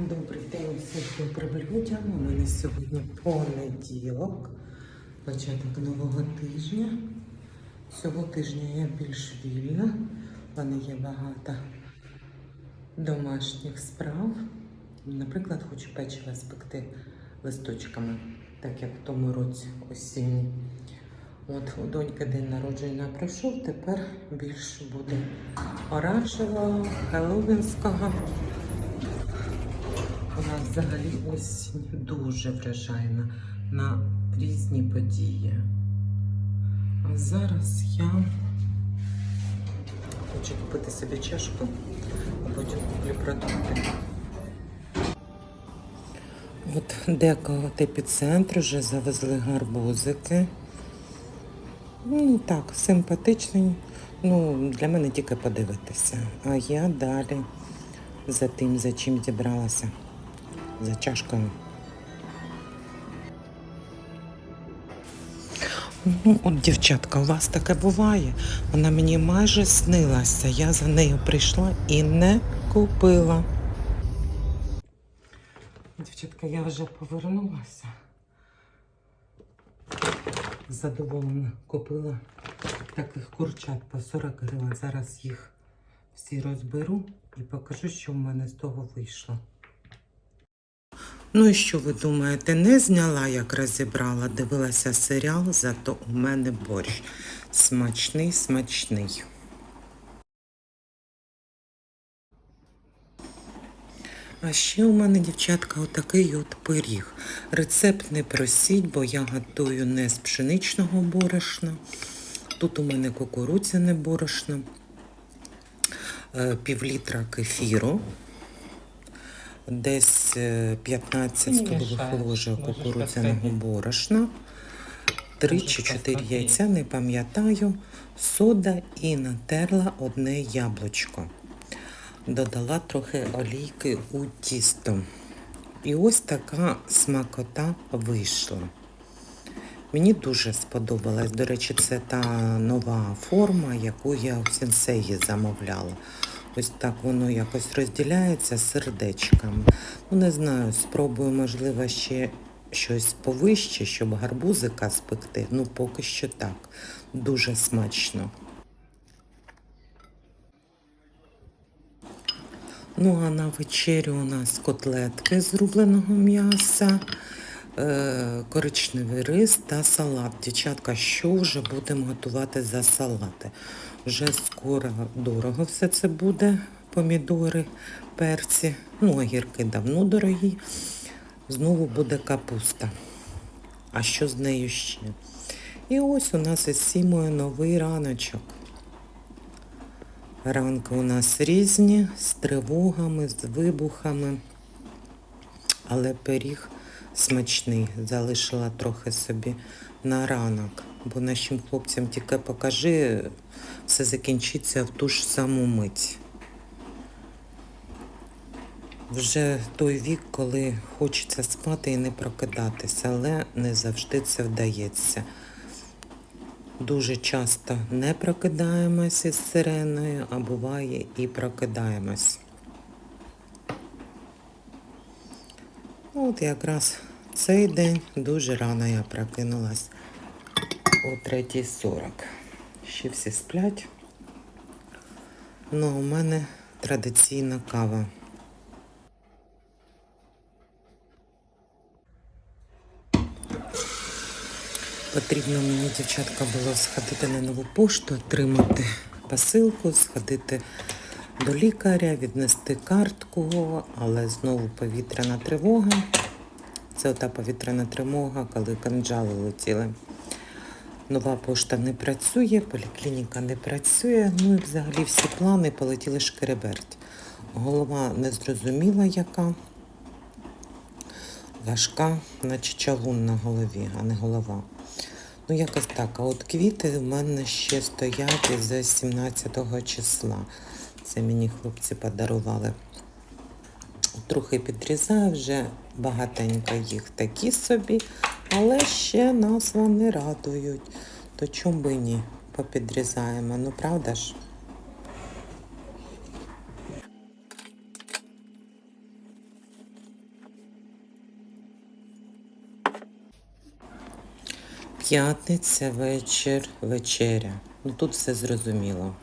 Добрий день, всіх добрим людям. У мене сьогодні понеділок, початок нового тижня. Цього тижня я більш вільна. У мене є багато домашніх справ. Наприклад, хочу печиво спекти листочками, так як в тому році осінні. От у доньки день народження пройшов, тепер більше буде оранжевого, хеллоуінського. Нас взагалі осінь дуже вражайна на різні події. А зараз я хочу купити собі чашку, а потім куплю продукти. От деко от епіцентр вже завезли гарбузики. Ну, так, симпатичний. Ну, для мене тільки подивитися. А я далі за тим, за чим зібралася. За чашкою. Ну, от, дівчатка, у вас таке буває. Вона мені майже снилася. Я за нею прийшла і не купила. Дівчатка, я вже повернулася. Задоволена купила таких курчат по 40 гривень. Зараз їх всі розберу і покажу, що в мене з того вийшло. Ну і що ви думаєте, не зняла, як розібрала, дивилася серіал, зато у мене борщ. Смачний, смачний. А ще у мене, дівчатка, отакий от пиріг. Рецепт не просіть, бо я готую не з пшеничного борошна. Тут у мене кукурудзяне борошно, е, півлітра кефіру, десь е, 15 столових ложок кукурудзяного борошна, 3 чи 4 яйця, не пам'ятаю, сода і натерла одне яблучко. Додала трохи олійки у тісто. І ось така смакота вийшла. Мені дуже сподобалась. До речі, це та нова форма, яку я в сенсеї замовляла. Ось так воно якось розділяється сердечками. Ну, не знаю, спробую, можливо, ще щось повище, щоб гарбузика спекти. Ну, поки що так. Дуже смачно. Ну, а на вечерю у нас котлетки з рубленого м'яса, е, коричневий рис та салат. Дівчатка, що вже будемо готувати за салати? Вже скоро дорого все це буде. Помідори, перці, ну, огірки давно дорогі. Знову буде капуста. А що з нею ще? І ось у нас із Сімою новий раночок. Ранки у нас різні, з тривогами, з вибухами, але пиріг смачний. Залишила трохи собі на ранок, бо нашим хлопцям тільки покажи, все закінчиться в ту ж саму мить. Вже той вік, коли хочеться спати і не прокидатися, але не завжди це вдається. Дуже часто не прокидаємось із сиреною, а буває і прокидаємось. От якраз цей день дуже рано я прокинулась о 3.40. Ще всі сплять. Ну, у мене традиційна кава. Потрібно мені, дівчатка, було сходити на нову пошту, отримати посилку, сходити до лікаря, віднести картку, але знову повітряна тривога. Це ота повітряна тривога, коли канджали летіли. Нова пошта не працює, поліклініка не працює. Ну і взагалі всі плани полетіли шкереберть. Голова не зрозуміла, яка. Важка, наче чавун на голові, а не голова. Ну, якось так. А от квіти в мене ще стоять із 17 числа. Це мені хлопці подарували трохи підрізаю, вже багатенько їх такі собі, але ще нас вони радують. То чому би ні? Попідрізаємо, ну правда ж? П'ятниця вечір, вечеря. Ну тут все зрозуміло.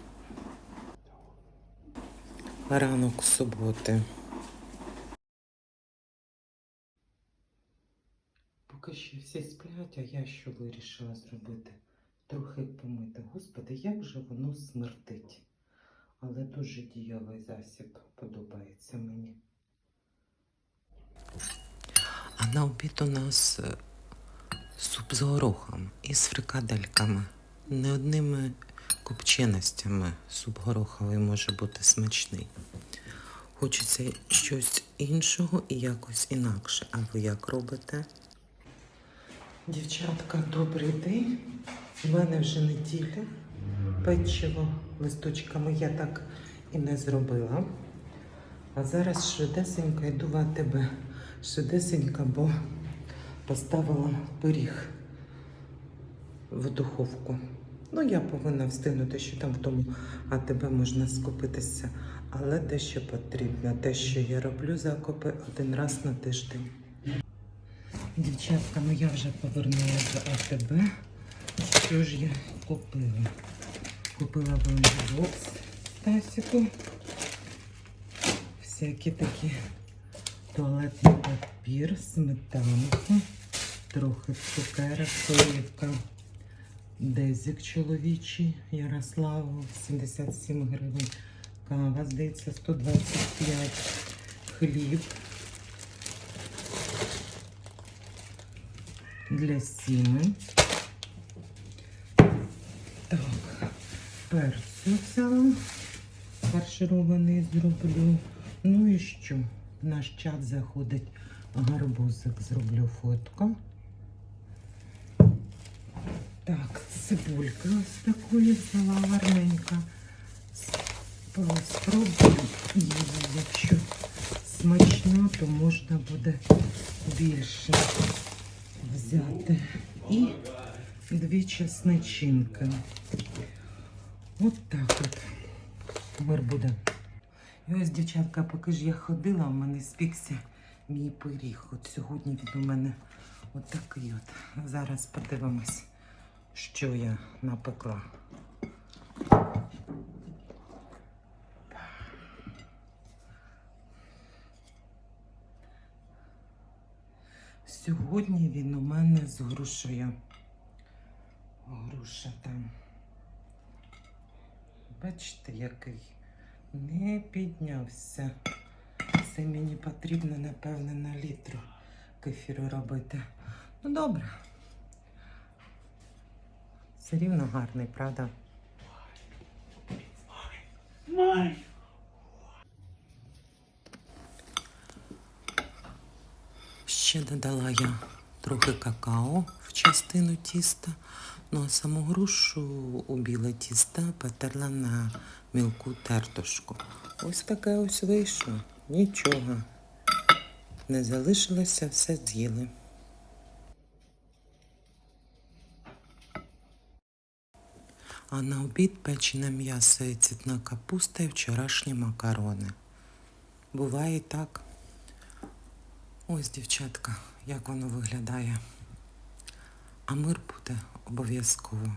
Ранок суботи. Поки всі сплять, а я що вирішила зробити? Трохи помити. Господи, як же воно смердить. Але дуже дієвий засіб подобається мені. А на обід у нас е, суп з горохом і з фрикадельками. Не одними копченостями суп гороховий може бути смачний. Хочеться щось іншого і якось інакше. А ви як робите? Дівчатка, добрий день. У мене вже неділя. Печиво листочками я так і не зробила. А зараз швидесенько йду в АТБ. Швидесенько, бо поставила пиріг в духовку. Ну, я повинна встигнути, що там в тому АТБ можна скупитися. Але дещо потрібно. Те, що я роблю закупи один раз на тиждень. Дівчатка, ну я вже повернулася до АТБ. Що ж я купила? Купила бокс Тасіку. Всякі такі туалетний папір, сметанка, трохи цукерок, соливка. Дезик чоловічий Ярославу 77 гривень. Кава, здається, 125. Хліб. Для сіми. Так, перцю взяла. Фарширований зроблю. Ну і що? В наш чат заходить гарбузик, зроблю фотку. Так, цибулька ось такої взяла гарненька. Спробую її, якщо смачна, то можна буде більше взяти. І дві чесничинки. От так от. Мир буде. І ось, дівчатка, поки ж я ходила, в мене спікся мій пиріг. От сьогодні він у мене от от. Зараз подивимось, що я напекла. Сьогодні він у мене з грушею. Груша там. Бачите, який не піднявся. Це мені потрібно, напевне, на літру кефіру робити. Ну, добре. Все рівно гарний, правда? Ще додала я трохи какао в частину тіста. Ну а саму грушу у біле тісто потерла на мілку тертушку. Ось таке ось вийшло. Нічого. Не залишилося, все з'їли. А на обід печене м'ясо і цвітна капуста і вчорашні макарони. Буває і так. Ось, дівчатка, як воно виглядає. А мир буде обов'язково.